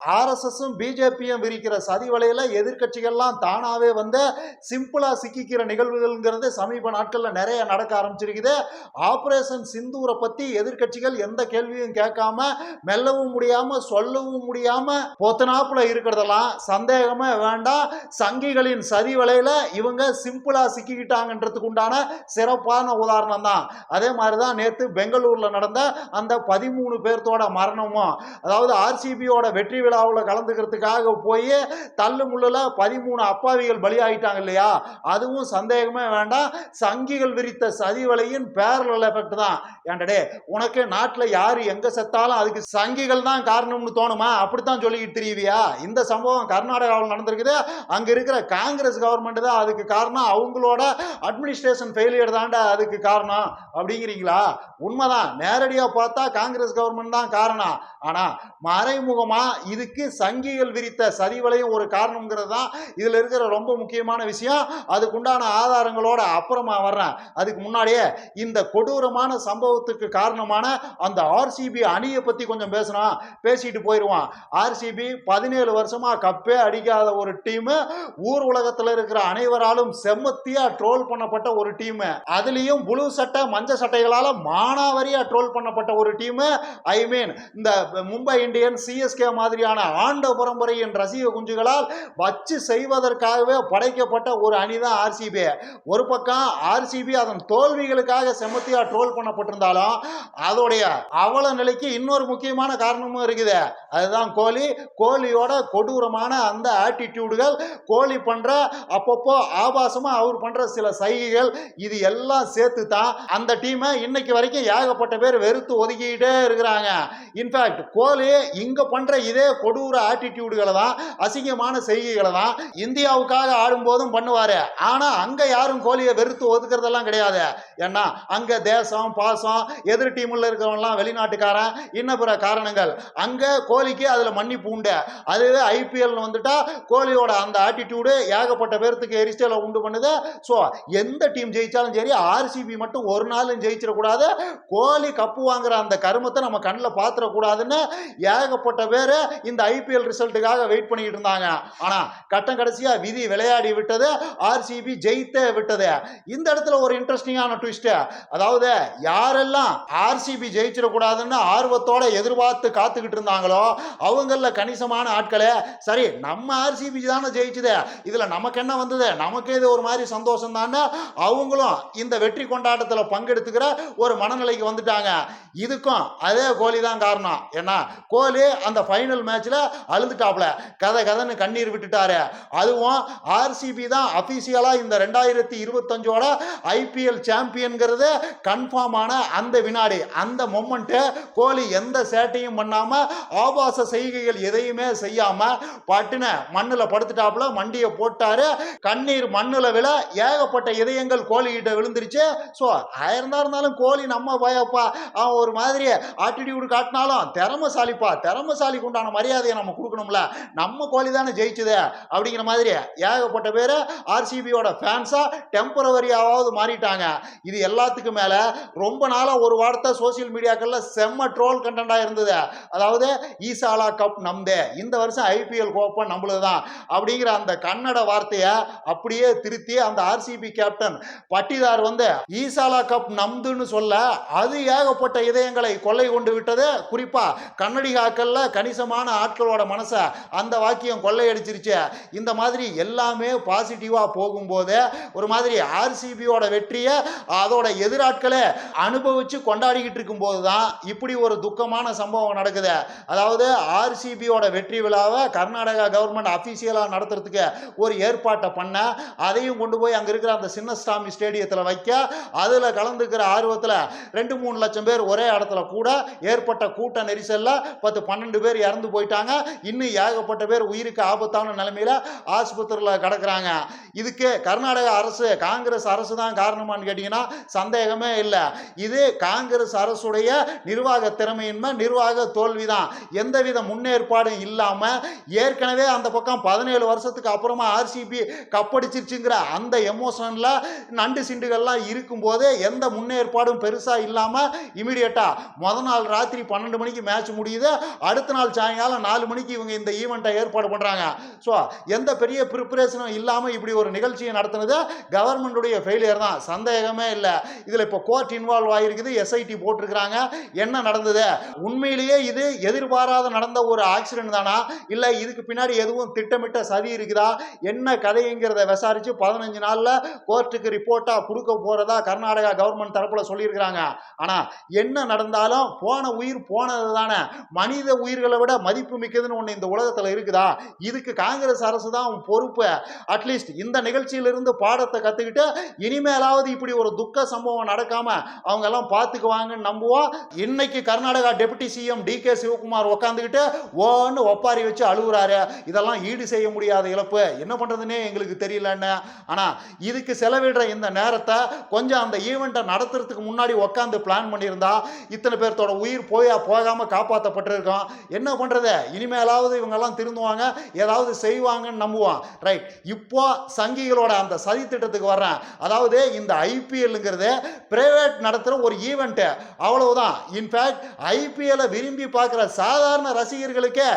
ஆர்எஸ்எஸும் பிஜேபியும் விரிக்கிற சதி வலையில் எதிர்க்கட்சிகள்லாம் தானாகவே வந்து சிம்பிளாக சிக்கிக்கிற நிகழ்வுகள்ங்கிறது சமீப நாட்களில் நிறைய நடக்க ஆரம்பிச்சிருக்குது. ஆப்ரேஷன் சிந்தூரை பற்றி எதிர்க்கட்சிகள் எந்த கேள்வியும் கேட்காம மெல்லவும் முடியாமல் சொல்லவும் முடியாமல் பொத்தனாப்புல இருக்கிறதெல்லாம் சந்தேகமே வேண்டாம். சங்கிகளின் சதி வலையில் இவங்க சிம்பிளாக சிக்கிக்கிட்டாங்கன்றதுக்கு உண்டான சிறப்பான உதாரணம் தான். அதே மாதிரி தான் நேற்று பெங்களூரில் நடந்த அந்த பதிமூணு பேர்த்தோட மரணமும் அதாவது ஆர்சிபியோட வெற்றி திருவிழாவில் கலந்துக்கிறதுக்காக போய் தள்ளு முள்ளுல பதிமூணு அப்பாவிகள் பலியாகிட்டாங்க இல்லையா? அதுவும் சந்தேகமே வேண்டாம். சங்கிகள் விரித்த சதி வலையின் எஃபெக்ட் தான். ஏண்டடே உனக்கு நாட்டில் யார் எங்க செத்தாலும் அதுக்கு சங்கிகள் தான் காரணம்னு தோணுமா? அப்படித்தான் சொல்லிக்கிட்டு திரியுவியா? இந்த சம்பவம் கர்நாடகாவில் நடந்திருக்குது. அங்க இருக்கிற காங்கிரஸ் கவர்மெண்ட் தான் அதுக்கு காரணம். அவங்களோட அட்மினிஸ்ட்ரேஷன் ஃபெயிலியர் தாண்டா அதுக்கு காரணம். அப்படிங்கிறீங்களா? உண்மைதான். நேரடியா பார்த்தா காங்கிரஸ் கவர்மெண்ட் தான் காரணம். ஆனா மறைமுகமா இதுக்கு சங்கிகள் விரித்த சதிவலையும் ஒரு காரணம்ங்கிறது தான் இதில் இருக்கிற ரொம்ப முக்கியமான விஷயம். அதுக்குண்டான ஆதாரங்களோட அப்புறமா வர்றேன். அதுக்கு முன்னாடியே இந்த கொடூரமான சம்பவத்துக்கு காரணமான அந்த ஆர்சிபி அணியை பற்றி கொஞ்சம் பேசணும் பேசிட்டு போயிடுவான் ஆர்சிபி பதினேழு வருஷமாக கப்பே அடிக்காத ஒரு டீமு. ஊர் உலகத்தில் இருக்கிற அனைவராலும் செம்மத்தியாக ட்ரோல் பண்ணப்பட்ட ஒரு டீமு. அதுலேயும் புளு சட்டை மஞ்ச சட்டைகளால் மானாவரியாக ட்ரோல் பண்ணப்பட்ட ஒரு டீமு. ஐ மீன் இந்த மும்பை இந்தியன் சிஎஸ்கே மாதிரியான ஆண்ட பரம்பரையின் ரசிக குஞ்சுகளால் வச்சு செய்வதற்காகவே படைக்கப்பட்ட ஒரு அணி தான் ஆர்சிபி ஒரு பக்கம் ஆர்சிபி அதன் தோல்விகளுக்காக செமத்தியா ட்ரோல் பண்ணப்பட்டிருந்தாலும் அதோடைய அவல நிலைக்கு இன்னொரு முக்கியமான காரணமும் இருக்குது. அதுதான் கோலி. கோலியோட கொடூரமான அந்த ஆட்டிடியூடுகள் கோலி பண்ற அப்பப்போ ஆபாசமா அவர் பண்ற சில சைகைகள் இது எல்லாம் சேர்த்து தான் அந்த டீமை இன்னைக்கு வரைக்கும் ஏகப்பட்ட பேர் வெறுத்து ஒதுக்கிக்கிட்டே இருக்கிறாங்க. இன்ஃபேக்ட் கோலி இங்க பண்ற இதே கொடூர ஆட்டிடியூடுகளை தான் அசிங்கமான செய்கைகளை தான் இந்தியாவுக்காக ஆடும்போதும் பண்ணுவார். ஆனால் அங்கே யாரும் கோலியை வெறுத்து ஒதுக்குறதெல்லாம் கிடையாது. ஏன்னா அங்கே தேசம் பாசம் எதிர் டீமில் இருக்கிறவங்களாம் வெளிநாட்டுக்காரன் இன்ன பிற காரணங்கள். அங்கே கோலிக்கு அதில் மன்னிப்பு உண்டு. அதுவே ஐபிஎல் வந்துட்டா கோலியோட அந்த ஆட்டிடியூடு ஏகப்பட்ட பேர்த்துக்கு எரிச்சலை உண்டு பண்ணுது. ஸோ எந்த டீம் ஜெயித்தாலும் சரி ஆர்சிபி மட்டும் ஒரு நாளும் ஜெயிச்சிடக்கூடாது. கோலி கப்பு வாங்குற அந்த கருமத்தை நம்ம கண்ணில் பார்த்துடக்கூடாதுன்னு ஏகப்பட்ட பேர் இந்த ஐபிஎல் ரிசல்ட்டுக்காக வெயிட் பண்ணிக்கிட்டு இருந்தாங்க. ஆனால் கட்டம் கடைசியா விதி விளையாடி விட்டது ஆர்சிபி ஜெயித்தே விட்டது. இந்த இடத்துல ஒரு இன்ட்ரெஸ்டிங்கான ட்விஸ்ட் அதாவது யாரெல்லாம் ஆர்சிபி ஜெயிச்சிடக்கூடாதுன்னு ஆர்வத்தோட எதிர்பார்த்து காத்துக்கிட்டு இருந்தாங்களோ அவங்கள கணிசமான ஆட்களே சரி நம்ம ஆர்சிபி தானே ஜெயிச்சுது. இதுல நமக்கு என்ன வந்தது? நமக்கு இது ஒரு மாதிரி சந்தோஷம் தானே அவங்களும் இந்த வெற்றி கொண்டாட்டத்தில் பங்கெடுத்துக்கிற ஒரு மனநிலைக்கு வந்துட்டாங்க. இதுக்கும் அதே கோலி தான் காரணம். ஏன்னா கோலி அந்த ஃபைனல் மேட்ச்ல அழுதுட்டாப்ல கதை கதைன்னு கண்ணீர் விட்டுட்டாரு. அதுவும் ஆர்சிபி தான் அபிஷியலா இந்த ரெண்டாயிரத்தி இருபத்தஞ்சோட ஐபிஎல் சாம்பியன்கிறது கன்ஃபார்ம் ஆன அந்த வினாடி அந்த மொமெண்ட்டு கோலி எந்த சேட்டையும் பண்ணாம ஆபாச செய்கைகள் எதையுமே செய்யாம பட்டுன மண்ணில் படுத்துட்டாப்புல மண்டியை போட்டாரு. கண்ணீர் மண்ணில் விழ ஏகப்பட்ட இதயங்கள் கோலி கிட்ட விழுந்துருச்சு. ஸோ ஆயிருந்தா இருந்தாலும் கோலி நம்ம பயப்பா. அவன் ஒரு மாதிரி ஆட்டிடியூடு காட்டினாலும் திறமசாலிப்பா. திறமசாலிக்கு உண்டான மரியாதையை நம்ம கொடுக்கணும்ல? நம்ம கோலி தானே ஜெயிச்சுது? அப்படிங்கிற மாதிரி ஏகப்பட்ட பேர் ஆர்சிபியோட ஃபேன்ஸாக டெம்பரவரியாவது மாறிட்டாங்க. இது எல்லாத்துக்கும் மேலே ரொம்ப நாளாக ஒரு வார்த்தை சோசியல் மீடியாக்களில் செம்ம ட்ரோல் கண்டென்ட்டாக இருந்தது. அதாவது ஈசாலா கப் நம்தே. இந்த வருஷம் ஐபிஎல் கோப்பை நம்மளது தான் அப்படிங்கிற அந்த கன்னட வார்த்தையை அப்படியே திருத்தி அந்த ஆர்சிபி கேப்டன் பட்டிதார் வந்து ஈசாலா கப் நம்துன்னு சொல்ல அது ஏகப்பட்ட இதயங்களை கொள்ளை கொண்டு விட்டது. குறிப்பா கன்னடிகாக்கள்ல கணிசமான ஆட்களோட மனசை அந்த வாக்கியம் கொள்ளையடிச்சிருச்சு. இந்த மாதிரி எல்லாமே பாசிட்டிவாக போகும்போது ஒரு மாதிரி ஆர்சிபியோட வெற்றியை அதோட எதிராட்களை அனுபவிச்சு கொண்டாடிக்கிட்டு இருக்கும்போது தான் இப்படி ஒரு துக்கமான சம்பவம் நடக்குது. அதாவது ஆர்சிபியோட வெற்றி விழாவை கர்நாடகா கவர்மெண்ட் அஃபீஷியலாக நடத்துறதுக்கு ஒரு ஏற்பாட்டை பண்ண அதையும் கொண்டு போய் அங்கே இருக்கிற அந்த சின்னசாமி ஸ்டேடியத்தில் வைக்க அதில் கலந்துக்கிற ஆர்வத்தில் ரெண்டு மூணு லட்சம் பேர் ஒரே இடத்துல கூட ஏற்பட்ட கூட்ட நெரிசலில் பத்து பன்னெண்டு பேர் இறந்து போயிட்டாங்க. இன்னும் ஏகப்பட்ட பேர் உயிருக்கு ஆபத்தான நிலைமையில் ஆஸ்பத்திரியில் கிடக்குறாங்க. இதுக்கு கர்நாடக அரசு காங்கிரஸ் அரசு தான் காரணமான்னு கேட்டிங்கன்னா சந்தேகமே இல்லை. இது காங்கிரஸ் அரசுடைய நிர்வாக திறமையின்மை நிர்வாக தோல்வி தான் எந்தவித முன்னேற்பாடும் இல்லாமல் ஏற்கனவே அந்த பக்கம் பதினேழு வருஷத்துக்கு அப்புறமா ஆர்சிபி கப்படிச்சிருச்சுங்கிற அந்த எமோஷனில் நண்டு சிண்டுகள்லாம் இருக்கும்போது எந்த முன்னேற்பாடும் பெருசாக இல்லாமல் இமீடியட்டாக முத நாள் ராத்திரி பன்னெண்டு மணிக்கு மேட்ச் முடியுது. அடுத்த நாள் சாயங்காலம் சாயங்காலம் நாலு மணிக்கு இவங்க இந்த ஈவெண்ட்டை ஏற்பாடு பண்ணுறாங்க ஸோ எந்த பெரிய ப்ரிப்பரேஷனும் இல்லாமல் இப்படி ஒரு நிகழ்ச்சியை நடத்துனது கவர்மெண்டுடைய ஃபெயிலியர் தான். சந்தேகமே இல்லை. இதில் இப்போ கோர்ட் இன்வால்வ் ஆகிருக்குது எஸ்ஐடி போட்டிருக்கிறாங்க. என்ன நடந்தது? உண்மையிலேயே இது எதிர்பாராத நடந்த ஒரு ஆக்சிடென்ட் தானா? இல்லை இதுக்கு பின்னாடி எதுவும் திட்டமிட்ட சதி இருக்குதா? என்ன கதைங்கிறத விசாரித்து பதினஞ்சு நாளில் கோர்ட்டுக்கு ரிப்போர்ட்டாக கொடுக்க போகிறதா கர்நாடகா கவர்மெண்ட் தரப்பில் சொல்லியிருக்கிறாங்க. ஆனால் என்ன நடந்தாலும் போன உயிர் போனது தானே மனித உயிர்களை விட மதிப்பு மிக்கதுன்னு ஒன்று இந்த உலகத்தில் இருக்குதா? இதுக்கு காங்கிரஸ் அரசு தான் பொறுப்பு. அட்லீஸ்ட் இந்த நிகழ்ச்சியிலிருந்து பாடத்தை கற்றுக்கிட்டு இனிமேலாவது இப்படி ஒரு துக்க சம்பவம் நடக்காமல் அவங்க எல்லாம் பார்த்துக்குவாங்கன்னு நம்புவோம் இன்னைக்கு Karnataka deputy CM D K Shivakumar உட்காந்துக்கிட்டு ஓன்னு ஒப்பாரி வச்சு அழுகுறாரு. இதெல்லாம் ஈடு செய்ய முடியாத இழப்பு. என்ன பண்ணுறதுன்னே எங்களுக்கு தெரியலன்னு. ஆனால் இதுக்கு செலவிடுற இந்த நேரத்தை கொஞ்சம் அந்த ஈவெண்ட்டை நடத்துறதுக்கு முன்னாடி உட்காந்து பிளான் பண்ணியிருந்தா இத்தனை பேர்த்தோட உயிர் போயா போகாமல் காப்பாற்றப்பட்டிருக்கோம் என்ன பண்ணுறது இனிமேலாவது இவங்கெல்லாம் திருந்துவாங்க. ஏதாவது செய்வாங்கன்னு நம்புவான். ரைட் இப்போ சங்கிகளோட அந்த சதி திட்டத்துக்கு வர்றேன். அதாவது இந்த ஐபிஎல்லுங்கிறது பிரைவேட் நடத்துகிற ஒரு ஈவெண்ட்டு அவ்வளவுதான். இன்ஃபேக்ட் ஐபிஎல்லை விரும்பி பார்க்குற சாதாரண ரசிகர்களுக்கே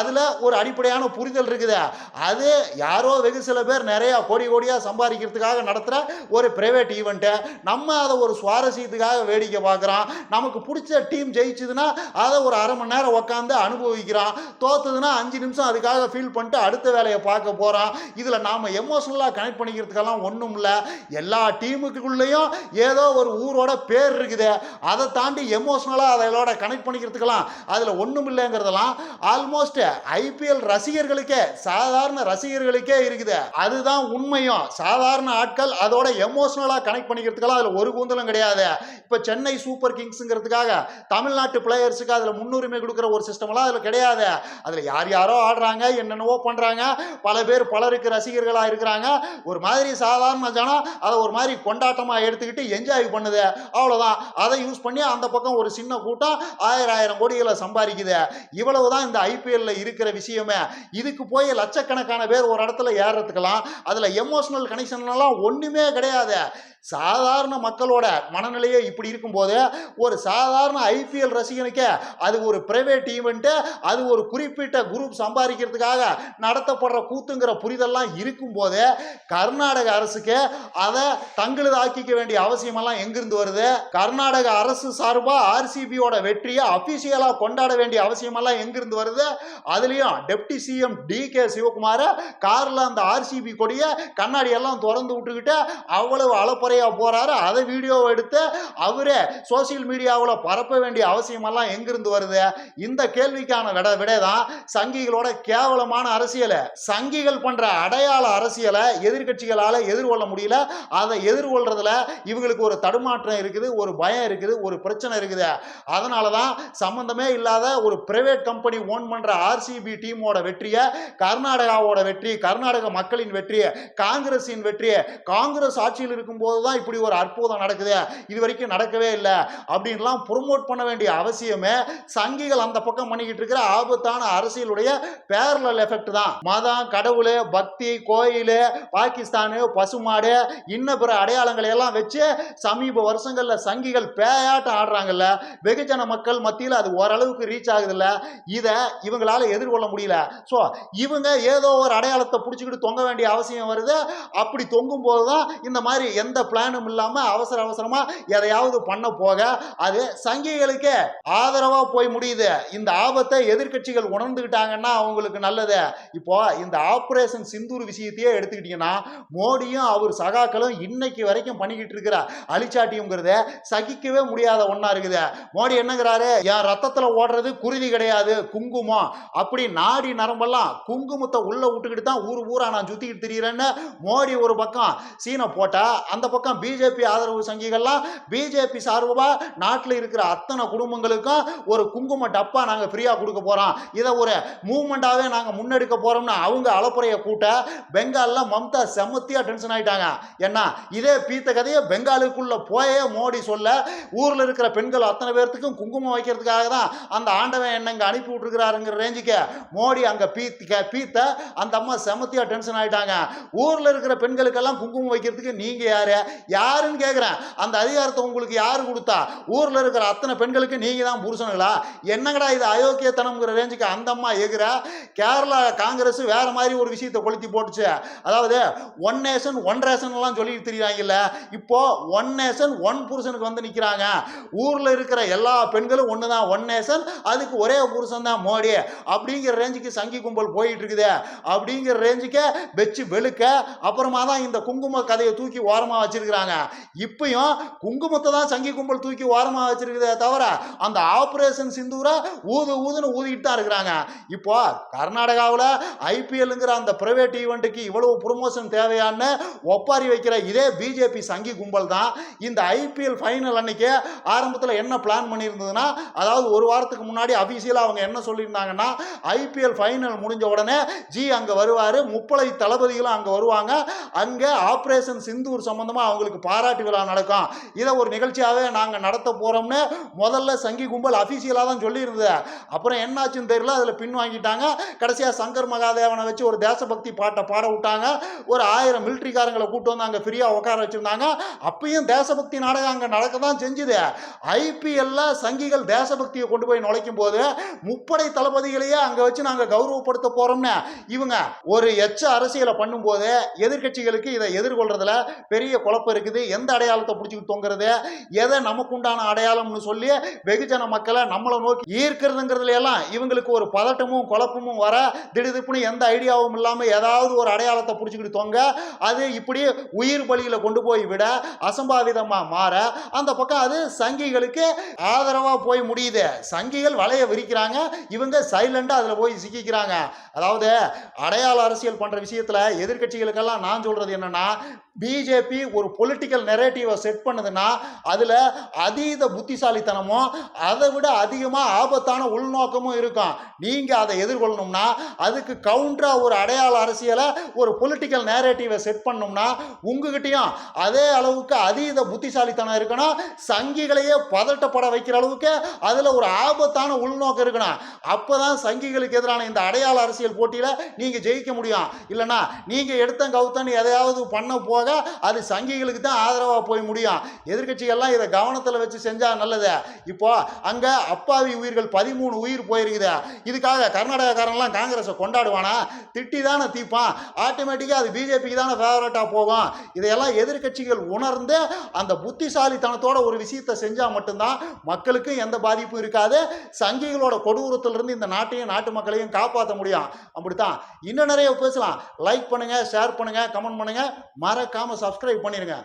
அதில் ஒரு அடிப்படையான புரிதல் இருக்குது. அது யாரோ வெகு சில பேர் நிறையா கோடி கோடியாக சம்பாதிக்கிறதுக்காக நடத்துகிற ஒரு பிரைவேட் ஈவெண்ட்டு நம்ம அதை ஒரு சுவாரஸ்யத்துக்காக வேடிக்கை பார்க்குறோம். நமக்கு பிடிச்ச டீம் ஜெயிச்சுதுன்னா அதை ஒரு அரை மணி நேரம் உட்காந்து அனுபவிக்கிறோம். தோத்துதுன்னா அஞ்சு நிமிஷம் அதுக்காக ஃபீல் பண்ணிட்டு அடுத்த வேலையை பார்க்க போகிறான் இதில் நாம் எமோஷனலாக கனெக்ட் பண்ணிக்கிறதுக்கெல்லாம் ஒன்றும் இல்லை. எல்லா டீமுக்குள்ளேயும் ஏதோ ஒரு ஊரோட பேர் இருக்குது. அதை தாண்டி எமோஷ்னலாக அதோட கனெக்ட் பண்ணிக்கிறதுக்கெல்லாம் அதில் ஒன்றும் இல்லைங்கிறதெல்லாம் ஆல்மோஸ்ட் ஐபிஎல் ரசிகர்களுக்கே சாதாரண ரசிகர்களுக்கே இருக்குது. அதுதான் உண்மையும். சாதாரண ஆட்கள் அதோட எமோஷ்னலாக கனெக்ட் பண்ணிக்கிறதுக்கெல்லாம் அதில் ஒரு கூந்தலும் கிடையாது. இப்போ சென்னை சூப்பர் கிங்ஸுங்கிறதுக்காக தமிழ்நாட்டு பிளேயர்ஸுக்கு அதில் முன்னுரிமை கொடுக்குற ஒரு சிஸ்டம்லாம் அதில் கிடையாது. அதில் யார் யாரோ ஆடுறாங்க என்னென்னவோ பண்ணுறாங்க பல பேர் பலருக்கு ரசிகர்களாக இருக்கிறாங்க. ஒரு மாதிரி சாதாரண ஜனம் அதை ஒரு மாதிரி கொண்டாட்டமாக எடுத்துக்கிட்டு என்ஜாய் பண்ணுது. அவ்வளோதான் அதை யூஸ் பண்ணி அந்த பக்கம் ஒரு சின்ன கூட்டம் ஆயிரம் ஆயிரம் கோடிகளை சம்பாதிக்குது. இவ்வளவு தான் இந்த ஐபிஎல்ல இருக்கிற விஷயமே. இதுக்கு போய் லட்சக்கணக்கான பேர் ஒரு இடத்துல ஏறுறதுக்கெல்லாம் அதில் எமோஷனல் கனெக்ஷன்லாம் ஒன்றுமே கிடையாது. சாதாரண மக்களோட மனநிலையே இப்படி இருக்கும்போது ஒரு சாதாரண ஐபிஎல் ரசிகனுக்கே அது ஒரு பிரைவேட் ஈவெண்ட்டு அது ஒரு குறிப்பிட்ட குரூப் சம்பாதிக்கிறதுக்காக நடத்தப்படுற கூத்துங்கிற புரிதல்லாம் இருக்கும்போது கர்நாடக அரசுக்கு அதை தங்களது ஆக்கிக்க வேண்டிய அவசியமெல்லாம் எங்கிருந்து வருது? கர்நாடக அரசு சார்பாக ஆர்சிபியோட வெற்றியை அபிஷியலாக கொண்டாட வேண்டிய அவசியமெல்லாம் எங்கிருந்து வருது? அதுலேயும் டெப்டி சிஎம் டி கே சிவகுமார காரில் அந்த ஆர்சிபி கொடியை கண்ணாடி எல்லாம் திறந்து விட்டுக்கிட்டு அவ்வளவு அளப்பறையாக போகிறாரு அதை வீடியோ எடுத்து அவரே சோசியல் மீடியாவில் பரப்ப வேண்டிய அவசியமெல்லாம் எங்கிருந்து வருது? இந்த கேள்விக்கான விட விட தான் சங்கிகளோட கேவலமான அரசியலை சங்கிகள் பண்ணுற அடையாள அரசியலை எதிர்க்கட்சிகளால் எதிர்கொள்ள முடியல. அதை எதிர்கொள்றதுல இவங்களுக்கு ஒரு தடுமாற்றம் இருக்குது ஒரு பயம் இருக்குது ஒரு பிரச்சனை இருக்குது. அதனால தான் சம்மந்தமே இல்லாத ஒரு பிரைவேட் கம்பெனி ஓன் பண்ணுற ஆர்சிபி டீமோட வெற்றியை கர்நாடகாவோட வெற்றி கர்நாடக மக்களின் வெற்றி காங்கிரஸின் வெற்றி காங்கிரஸ் ஆட்சியில் இருக்கும்போது தான் இப்படி ஒரு அற்புதம் நடக்குது இது வரைக்கும் நடக்கவே இல்லை அப்படின்லாம் ப்ரொமோட் பண்ண வேண்டிய அவசியமே சங்கிகள் அந்த பக்கம் பண்ணிக்கிட்டு இருக்கிற ஆபத்தான அரசியலுடைய பேரலல் எஃபெக்ட் தான். மதம் கடவுள் பக்தி கோயில் பாகிஸ்தானு பசுமாடு இன்ன பிற அடையாளங்களை எல்லாம் வச்சு சமீப வருஷங்களில் சங்கிகள் பேயாட்டம் ஆடுறாங்கல்ல. வெகுஜன மக்கள் மத்தியில் அது ஓரளவுக்கு ரீச் ஆகுதுல்ல. இதை இவங்களால எதிர்கொள்ள முடியல. ஸோ இவங்க ஏதோ ஒரு அடையாளத்தை பிடிச்சிக்கிட்டு தொங்க வேண்டிய அவசியம் வருது. அப்படி தொங்கும் போது தான் இந்த மாதிரி எந்த பிளானும் இல்லாமல் அவசர அவசரமாக எதையாவது பண்ண போக அது சங்கிகளுக்கே ஆதரவாக போய் முடியுது. இந்த ஆபத்தை எதிர்கட்சிகள் உணர்ந்துக்கிட்டாங்கன்னா அவங்களுக்கு நல்லது. இப்போ இந்த ஆப்ரேஷன் சிந்தூர் விஷயத்தையே எடுத்துக்கிட்டிங்கன்னா மோடியும் அவர் சகாக்களும் இன்னைக்கு வரைக்கும் பண்ணிக்கிட்டு இருக்கிற அழிச்சாட்டியங்கிறத சகிக்கவே முடியாத ஒன்றா இருக்குது. மோடி என்னங்கிறாரு? என் ரத்தத்தில் ஓடுறது குருதி கிடையாது குங்குமம். அப்படி நாடி நரம்பெல்லாம் குங்குமத்தை உள்ள விட்டுக்கிட்டு தான் ஊர் ஊரா நான் சுத்திக்கிட்டு திரியிறேன்னு மோடி ஒரு பக்கம் சீனை போட்டா அந்த பக்கம் பிஜேபி ஆதரவு சங்கிகள்லாம் பிஜேபி சார்பாக நாட்டில் இருக்கிற அத்தனை குடும்பங்களுக்கும் ஒரு குங்கும டப்பா நாங்கள் ஃப்ரீயாக கொடுக்க போகிறான் இதை ஒரு மூமெண்ட்டாகவே நாங்கள் முன்னெடுக்க போகிறோம்னு அவங்க அலப்புறையை கூட்ட பெங்காலில் மம்தா செமத்தியாக டென்ஷன் ஆகிட்டாங்க ஏன்னா இதே பீத்த கதையை பெங்காலுக்குள்ளே போயே மோடி சொல்ல ஊரில் இருக்கிற பெண்கள் அத்தனை பேர்த்துக்கும் குங்குமம் வைக்கிறதுக்காக தான் அந்த ஆண்டவன் என்னங்க அனுப்பி விட்டுருக்கிறாருங்கிற ரேஞ்சுக்கு மோடி அங்கே பீத்த பீத்த அந்த அம்மா செமத்தியாக டென்ஷன் ஆகிட்டாங்க ஊரில் இருக்கிற பெண்களுக்கெல்லாம் குங்குமம் வைக்கிறதுக்கு நீங்கள் யார்? யாருன்னு கேட்குறேன் அந்த அதிகாரத்தை உங்களுக்கு யார் கொடுத்தா? ஊரில் இருக்கிற அத்தனை பெண்களுக்கு நீங்கள் தான் புருஷனுங்களா என்னங்கடா இது அயோக்கியத்தனம் திராவிடம்ங்கிற ரேஞ்சுக்கு அந்த அம்மா எகிற கேரளா காங்கிரஸ் வேற மாதிரி ஒரு விஷயத்தை கொளுத்தி போட்டுச்சு. அதாவது ஒன் நேஷன் ஒன் ரேஷன் எல்லாம் சொல்லி தெரியுறாங்கல்ல. இப்போ ஒன் நேஷன் ஒன் புருஷனுக்கு வந்து நிக்கிறாங்க. ஊரில் இருக்கிற எல்லா பெண்களும் ஒண்ணுதான். ஒன் நேஷன் அதுக்கு ஒரே புருஷன் தான் மோடி. அப்படிங்கிற ரேஞ்சுக்கு சங்கி கும்பல் போயிட்டு இருக்குது அப்படிங்கிற ரேஞ்சுக்கு வச்சு வெளுக்க அப்புறமா தான் இந்த குங்கும கதையை தூக்கி ஓரமா வச்சிருக்கிறாங்க. இப்பயும் குங்குமத்தை தான் சங்கி கும்பல் தூக்கி ஓரமா வச்சிருக்குதே தவிர அந்த ஆபரேஷன் சிந்தூரை ஊது ஊதுன்னு ஊதிக்கிட்டு தான் இருக்கிறாங்க. இப்போ கர்நாடகாவில் ஐபிஎல்ங்கிற அந்த பிரைவேட் ஈவெண்ட்டுக்கு இவ்வளவு ப்ரொமோஷன் தேவையான்னு ஒப்பாரி வைக்கிற இதே பிஜேபி சங்கி கும்பல் தான் இந்த ஐபிஎல் ஃபைனல் அன்னைக்கு ஆரம்பத்தில் என்ன பிளான் பண்ணியிருந்ததுன்னா அதாவது ஒரு வாரத்துக்கு முன்னாடி அபிஷியலாக அவங்க என்ன சொல்லியிருந்தாங்கன்னா ஐபிஎல் ஃபைனல் முடிஞ்ச உடனே ஜி அங்கே வருவார் முப்பளை தளபதிகளும் அங்கே வருவாங்க. அங்கே ஆப்ரேஷன் சிந்தூர் சம்பந்தமாக அவங்களுக்கு பாராட்டு விழா நடக்கும். இதை ஒரு நிகழ்ச்சியாகவே நாங்கள் நடத்த போகிறோம்னு முதல்ல சங்கி கும்பல் அஃபீஷியலாக தான் சொல்லியிருந்தது. அப்புறம் என்ன என்னாச்சுன்னு தெரியல அதில் பின் வாங்கிட்டாங்க. கடைசியாக சங்கர் மகாதேவனை வச்சு ஒரு தேசபக்தி பாட்டை பாட விட்டாங்க. ஒரு ஆயிரம் மிலிட்ரிக்காரங்களை கூட்டு வந்து அங்கே ஃப்ரீயாக உட்கார வச்சுருந்தாங்க. அப்பயும் தேசபக்தி நாடகம் அங்கே நடக்க தான் செஞ்சுது ஐபிஎல்ல சங்கிகள் தேசபக்தியை கொண்டு போய் நுழைக்கும் போது முப்படை தளபதிகளையே அங்கே வச்சு நாங்கள் கௌரவப்படுத்த போகிறோம்னு இவங்க ஒரு எச்ச அரசியலை பண்ணும்போது எதிர்க்கட்சிகளுக்கு இதை எதிர்கொள்றதுல பெரிய குழப்பம் இருக்குது. எந்த அடையாளத்தை பிடிச்சிக்கிட்டு தொங்குறது? எதை நமக்கு உண்டான அடையாளம்னு சொல்லி வெகுஜன மக்களை நம்மளை நோக்கி ஈர்க்கிறதுங்கிறதுல எல்லாம் இவங்களுக்கு ஒரு பதட்டமும் குழப்பமும் வர திடுதிப்புனு எந்த ஐடியாவும் இல்லாமல் ஏதாவது ஒரு அடையாளத்தை பிடிச்சிக்கிட்டு தொங்க அது இப்படி உயிர் பலியில் கொண்டு போய் விட அசம்பாவிதமாக மாற அந்த பக்கம் அது சங்கிகளுக்கு ஆதரவாக போய் முடியுது. சங்கிகள் வலைய விரிக்கிறாங்க இவங்க சைலண்டாக அதில் போய் சிக்கிக்கிறாங்க. அதாவது அடையாள அரசியல் பண்ணுற விஷயத்தில் எதிர்க்கட்சிகளுக்கெல்லாம் நான் சொல்கிறது என்னென்னா பிஜேபி ஒரு பொலிட்டிக்கல் நெரேட்டிவை செட் பண்ணுதுன்னா அதில் அதீத புத்திசாலித்தனமும் அதை விட அதிகமாக ஆபத்தான உள்நோக்கமும் இருக்கும். நீங்கள் அதை எதிர்கொள்ளணும்னா அதுக்கு கவுண்டராக ஒரு அடையாள அரசியலை ஒரு பொலிட்டிக்கல் நேரேட்டிவை செட் பண்ணோம்னா உங்ககிட்டையும் அதே அளவுக்கு அதீத புத்திசாலித்தனம் இருக்கணும். சங்கிகளையே பதட்டப்பட வைக்கிற அளவுக்கு அதில் ஒரு ஆபத்தான உள்நோக்கம் இருக்கணும். அப்போ தான் சங்கிகளுக்கு எதிரான இந்த அடையாள அரசியல் போட்டியில் நீங்கள் ஜெயிக்க முடியும். இல்லைன்னா நீங்கள் எடுத்த கவுத்தன் எதையாவது பண்ண போக அது சங்கிகளுக்கு தான் ஆதரவாக போய் முடியும். எதிர்க்கட்சிகள்லாம் இதை கவனத்தில் வச்சு செஞ்சால் நல்லது. இப்போ அங்கே அப்பாவி உயிர்கள் பதிமூணு உயிர் போயிருக்குது. இதுக்காக கர்நாடகக்காரன்லாம் காங்கிரஸை கொண்டாடுவானா? திட்டி தானே தீப்பான். ஆட்டோமேட்டிக்காக அது பிஜேபிக்கு தானே ஃபேவரட்டாக போகும். இதையெல்லாம் எதிர்க்கட்சிகள் உணர்ந்து அந்த புத்திசாலித்தனத்தோட ஒரு விஷயத்தை செஞ்சால் மட்டும்தான் மக்களுக்கும் எந்த பாதிப்பும் இருக்காது. சங்கிகளோட கொடூரத்திலிருந்து இந்த நாட்டையும் நாட்டு மக்களையும் காப்பாற்ற முடியும். அப்படித்தான். இன்னும் நிறைய பேசலாம். லைக் பண்ணுங்கள் ஷேர் பண்ணுங்கள் கமெண்ட் பண்ணுங்கள் மறக்காமல் சப்ஸ்கிரைப் பண்ணிடுங்க